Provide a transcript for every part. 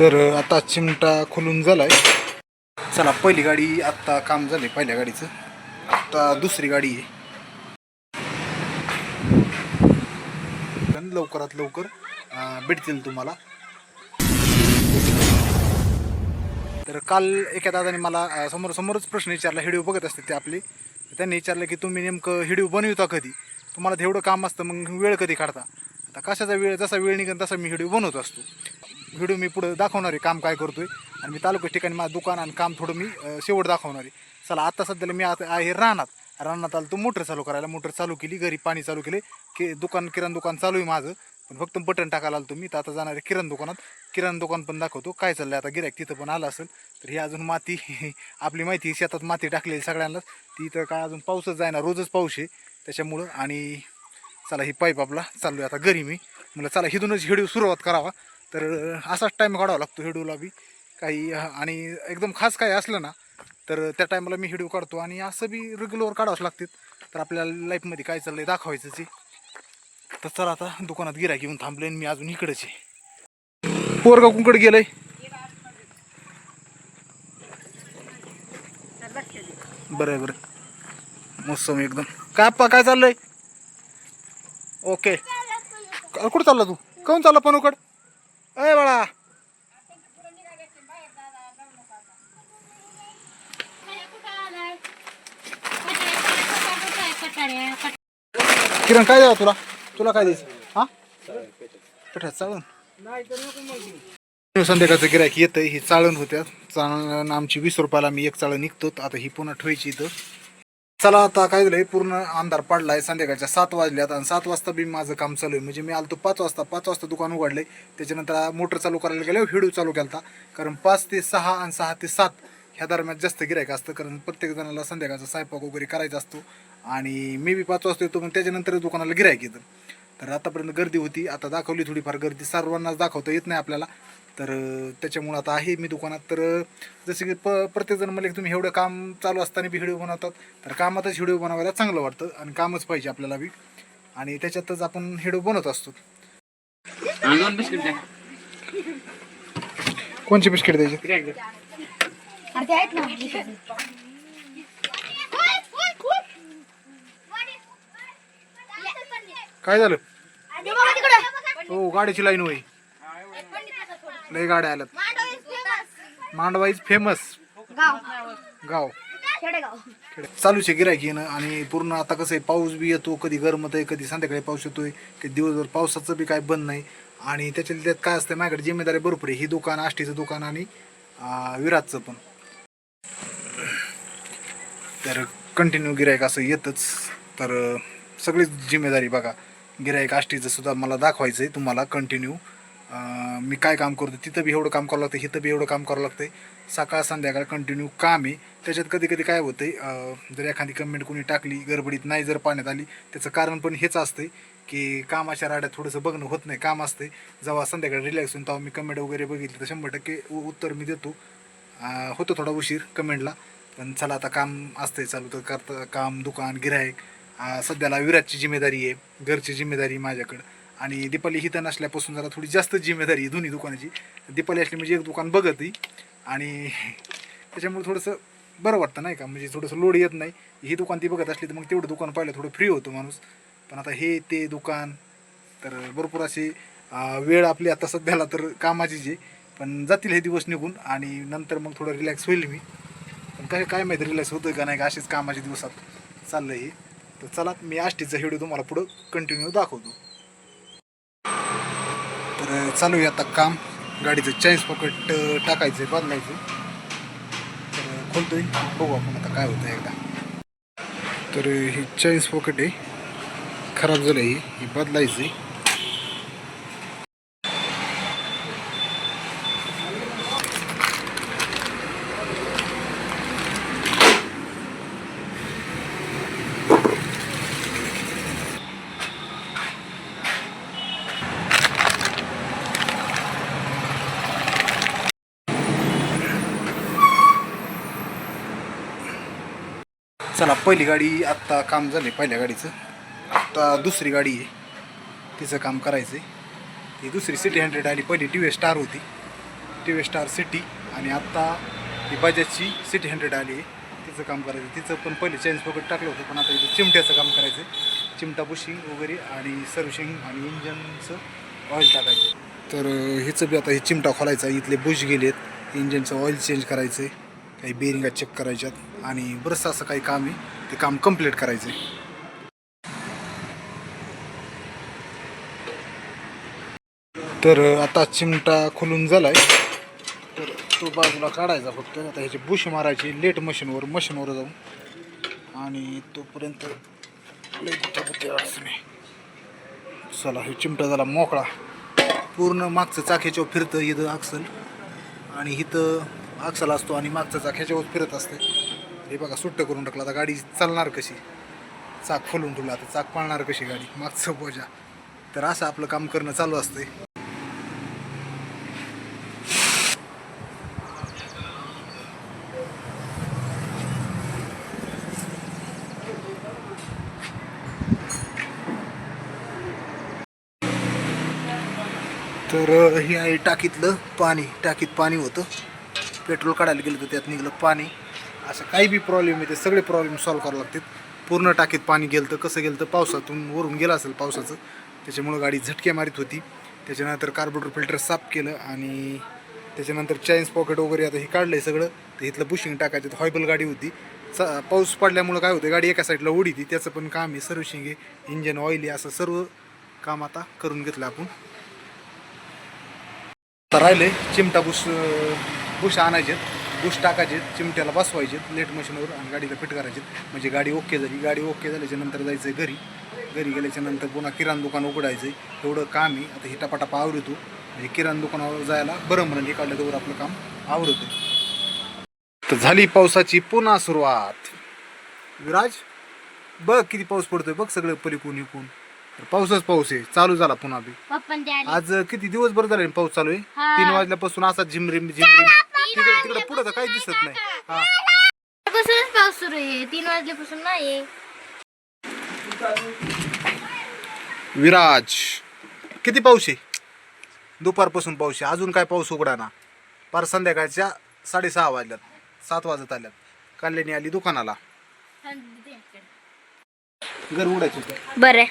तर आता चिमटा खुलून झालाय. चला पहिली गाडी आत्ता काम झाले पहिल्या गाडीचं. आता दुसरी गाडी आहे. पण लवकरात लवकर भेटतील तुम्हाला. तर काल एका दादाने मला समोर समोरच प्रश्न विचारला हिडिओ बघत असते ते आपले. त्यांनी विचारलं की तुम्ही नेमकं हिडिओ बनविता कधी? तुम्हाला तेवढं काम असतं मग वेळ कधी काढता? आता कशाचा वेळ जसा वेळ निघेल तसा मी हिडिओ बनवत असतो. व्हिडिओ मी पुढं दाखवणार आहे काम काय करतोय. आणि मी तालुक्या ठिकाणी माझं दुकान आणि काम थोडं मी शेवट दाखवणार आहे. चला आता सध्याला मी आता आहे रानात. रानात आलो तो मोटर चालू करायला मोटर चालू केली घरी पाणी चालू केले. की दुकान किराणा दुकान चालू आहे माझं. पण फक्त बटन टाकायला आलो मी. तर आता जाणार आहे किराणा दुकानात. किराणा दुकान पण दाखवतो. काय चाललंय आता? गिऱ्हाईक तिथं पण आलं असेल. तर ही अजून माती आपली माहिती शेतात माती टाकलेली सगळ्यांनाच. ती तर काय अजून पाऊसच जायना रोजच पाऊस आहे त्याच्यामुळं. आणि चला ही पाईप आपला चालू आहे आता घरी मी. म्हणलं चला हिथूनच हिडिओ सुरुवात करावा. तर असाच टाईम काढावा लागतो हिडिओला बी. काही आणि एकदम खास काही असलं ना तर त्या टायमाला मी व्हिडिओ काढतो. आणि असं बी रेग्युलर काढावंच लागतात. तर आपल्या लाईफमध्ये काय चाललंय दाखवायचंच आहे. तर चला आता दुकानात गिरा येऊन थांबले आणि मी अजून इकडंच आहे. पोरगा कुंकड गेलंय. बरं आहे बरं मोसम एकदम. काय आप्पा काय चाललंय? ओके. कुठं चालला तू? काऊन चालला पनूकड अय बाळा. किरण काय द्यावं तुला? तुला काय द्यायचं? हा? पिठात चाळून संध्याकाळचं गिरायक येतं ही चाळण होत्या. चाळण आमची वीस रुपयाला मी एक चाळण निघतो आता ही पुन्हा ठेवायची इथं. चला आता काय झालंय पूर्ण अंधार पडलाय संध्याकाळच्या सात वाजल्यात आणि सात वाजता बी माझं काम चालू आहे. म्हणजे मी आलतो पाच वाजता पाच वाजता दुकान उघडले त्याच्यानंतर मोटर चालू करायला गेलो हिडू चालू केला कारण पाच ते सहा आणि सहा ते सात ह्या दरम्यान जास्त गिरायक असतं कारण प्रत्येक जणाला संध्याकाळचा स्वयंपाक वगैरे करायचा असतो. आणि मी बी पाच वाजता येतो मग त्याच्यानंतर दुकानाला गिरायक येतं. तर आतापर्यंत गर्दी होती आता दाखवली थोडीफार गर्दी. सर्वांनाच दाखवता येत नाही आपल्याला. तर त्याच्यामुळं आता आहे मी दुकानात. तर जसं की प प्रत्येकजण म्हणले की तुम्ही एवढं काम चालू असताना बी व्हिडिओ बनवतात. तर कामातच व्हिडिओ बनवायला चांगलं वाटतं आणि कामच पाहिजे आपल्याला बी. आणि त्याच्यातच आपण व्हिडिओ बनवत असतो. कोणचे बिस्किट द्यायचे? अरे ते आहेत ना काय झालं. हो गाडीची लाईन होई लय गाड्या आल्यात. मांडवाईज फेमस गाव. चालूच आहे गिरायक येणं आणि पूर्ण आता कसं आहे पाऊस बी येतो कधी गरमत आहे कधी संध्याकाळी पाऊस येतोय कधी दिवसभर पावसाचं बी काय बंद नाही. आणि त्याच्या त्यात काय असतं माझ्याकडे जिम्मेदारी भरपूर आहे. ही दुकान आष्टीचं दुकान आणि अं, विराटचं पण. तर कंटिन्यू गिरायक असं येतच. तर सगळीच जिम्मेदारी बघा. गिरायक आष्टीचं सुद्धा मला दाखवायचं आहे तुम्हाला कंटिन्यू मी काय काम करतो तिथं बी एवढं काम करावं लागतं इथं बी एवढं काम करावं लागतं सकाळ संध्याकाळ कंटिन्यू काम आहे. त्याच्यात कधी कधी काय होतं आहे जर एखादी कमेंट कोणी टाकली गडबडीत नाही जर पाण्यात आली त्याचं कारण पण हेच असतंय की कामाच्या राड्यात थोडंसं बघणं होत नाही काम असते जेव्हा संध्याकाळी रिलॅक्स होऊन तेव्हा मी कमेंट वगैरे बघितली तर शंभर टक्के उत्तर मी देतो. होतो थोडा उशीर कमेंटला पण चला आता काम असतंय चालू तर करता काम दुकान गिरायक सध्याला विराटची जिम्मेदारी आहे घरची जिम्मेदारी माझ्याकडं. आणि दीपाली हिथं नसल्यापासून जरा थोडी जास्त जिम्मेदारी आहे दोन्ही दुकानाची. दीपाली असली म्हणजे एक दुकान बघतही आणि त्याच्यामुळे थोडंसं बरं वाटतं नाही का? म्हणजे थोडंसं लोड येत नाही. ही दुकान ती बघत असली तर मग तेवढं दुकान पाहिलं थोडं फ्री होतं माणूस. पण आता हे ते दुकान तर भरपूर अशी वेळ आपली आता सध्याला तर कामाची जे पण जातील हे दिवस निघून आणि नंतर मग थोडं रिलॅक्स होईल मी. पण काय काय माहिती रिलॅक्स होतं का नाही का? असेच कामाच्या दिवसात चाललं हे. तर चला मी आष्टीचा व्हिडिओ तुम्हाला पुढं कंटिन्यू दाखवतो. तर चालू आहे आता काम. गाडीचं चाळीस पॉकेट टाकायचं आहे बदलायचं तर खोलतोय. बघू आपण आता काय होतं एकदा. तर ही चाळीस पॉकेट आहे. खराब झालं आहे ही बदलायचं आहे चला पहिली गाडी आत्ता काम झाले पहिल्या गाडीचं. आत्ता दुसरी गाडी आहे. तिचं काम करायचं आहे ती दुसरी सिटी हंड्रेड आली. पहिली टी व्ही स्टार होती. टी व्ही स्टार सिटी आणि आत्ता ही बजाजची सिटी हंड्रेड आली आहे. तिचं काम करायचं तिचं पण पहिले चेंज पॉकेट टाकलं होतं पण आता इथं चिमट्याचं काम करायचं चिमटा बुशिंग वगैरे आणि सर्व्हिशिंग आणि इंजनचं ऑइल टाकायचं तर ह्याचं हिचं बी आता हे चिमटा खोलायचा. इथले बुश गेलेत. इंजनचं ऑइल चेंज करायचं आहे काही बेरिंगा चेक करायच्यात. आणि बरंचसं असं काही काम आहे ते काम कंप्लीट करायचं आहे तर आता चिमटा खोलून आहे तर तो बाजूला काढायचा फक्त. आता ह्याची बुश मारायची लेट मशीनवर मशीनवर जाऊन. आणि तोपर्यंत लय चला हे चिमटा झाला मोकळा. पूर्ण मागचं चाक फिरतं इथं अक्सल. आणि इथं अक्सल असतो आणि मागचा चाक ह्याच्यावर फिरत असते. हे बघा सुट्ट करून टाकला. आता गाडी चालणार कशी? चाक खोलून ठेवला. आता चाक पाळणार कशी गाडी? मागचं बोजा. तर असं आपलं काम करणं चालू असतंय. तर हे आहे टाकीतलं पाणी. टाकीत पाणी होतं. पेट्रोल काढायला गेलं तर त्यात निघलं पाणी. असं काही बी प्रॉब्लेम आहे ते सगळे प्रॉब्लेम सॉल्व्ह करावं लागतात. पूर्ण टाकीत पाणी गेलं तर कसं गेलं तर पावसातून वरून गेलं असेल पावसाचं त्याच्यामुळं गाडी झटके मारित होती. त्याच्यानंतर कार्बोरेटर फिल्टर साफ केलं आणि त्याच्यानंतर चाईन्स पॉकेट वगैरे आता हे काढलं आहे सगळं. तर इथलं बुशिंग टाकायचं हॉयबल गाडी होती. चा पाऊस पडल्यामुळं काय होतं गाडी एका साईडला उडी ती त्याचं पण काम आहे सर्व्हिशिंग आहे. इंजन ऑइल आहे असं सर्व काम आता करून घेतलं आपण. आता राहिलं चिमटा बुश बुश आणायचे बुश टाकायचे चिमट्याला बसवायचे लेट मशीनवर आणि गाडीला फिट करायचे म्हणजे गाडी ओके झाली. गाडी ओके झाल्याच्यानंतर जायचं घरी. घरी गेल्याच्यानंतर पुन्हा किराणा दुकान उघडायचं एवढं काम आहे. आता हे टपाटपा आवडतो म्हणजे किराणा दुकानावर जायला बरं म्हणून हे काढलं तर आपलं काम आवडतं तर झाली पावसाची पुन्हा सुरुवात. विराज बघ किती पाऊस पडतोय. बघ सगळं पलिकून इकून तर पाऊसच पाऊस आहे. चालू झाला पुन्हा बी. आज किती दिवसभर झाले पाऊस चालू आहे. तीन वाजल्यापासून असा झिमरिम झिमरिम. तिकडे तिकडे पुढं तर काही दिसत नाही हा. पासूनच पाऊस सुरू आहे. तीन वाजल्यापासून नाही विराज किती पाऊस आहे? दुपारपासून पाऊस आहे. अजून काय पाऊस उघडा ना पार संध्याकाळच्या साडेसहा वाजल्यात. सात वाजत आल्यात. काल्यानी आली दुकानाला. घर उघडायचं होतं. बरं.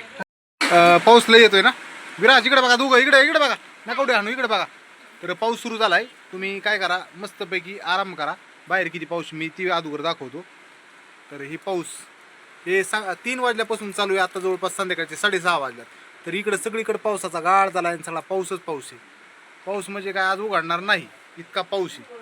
अं, पाऊस लय येतोय ना? विराज इकडे बघा दोघं. इकडे इकडे बघा. नका उड्या आणू. इकडे बघा. तर पाऊस सुरू झाला आहे तुम्ही काय करा मस्तपैकी आराम करा. बाहेर किती पाऊस मी ती अगोदर दाखवतो. तर ही पाऊस हे सा तीन वाजल्यापासून चालू आहे. आता जवळपास संध्याकाळचे साडेसहा वाजल्यात. तर इकडं सगळीकडे पावसाचा गाळ झाला आणि सगळा पाऊसच पाऊस आहे. पाऊस म्हणजे काय आज उघडणार नाही. इतका पाऊस आहे.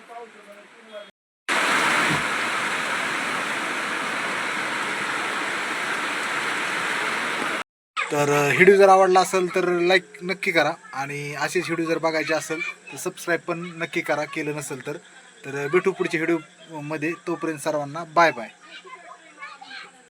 तर व्हिडिओ जर आवडला असेल तर लाईक नक्की करा. आणि असेच व्हिडिओ जर बघायचे असेल तर सबस्क्राईब पण नक्की करा. केलं नसेल तर तर भेटू पुढच्या व्हिडिओमध्ये तोपर्यंत सर्वांना बाय बाय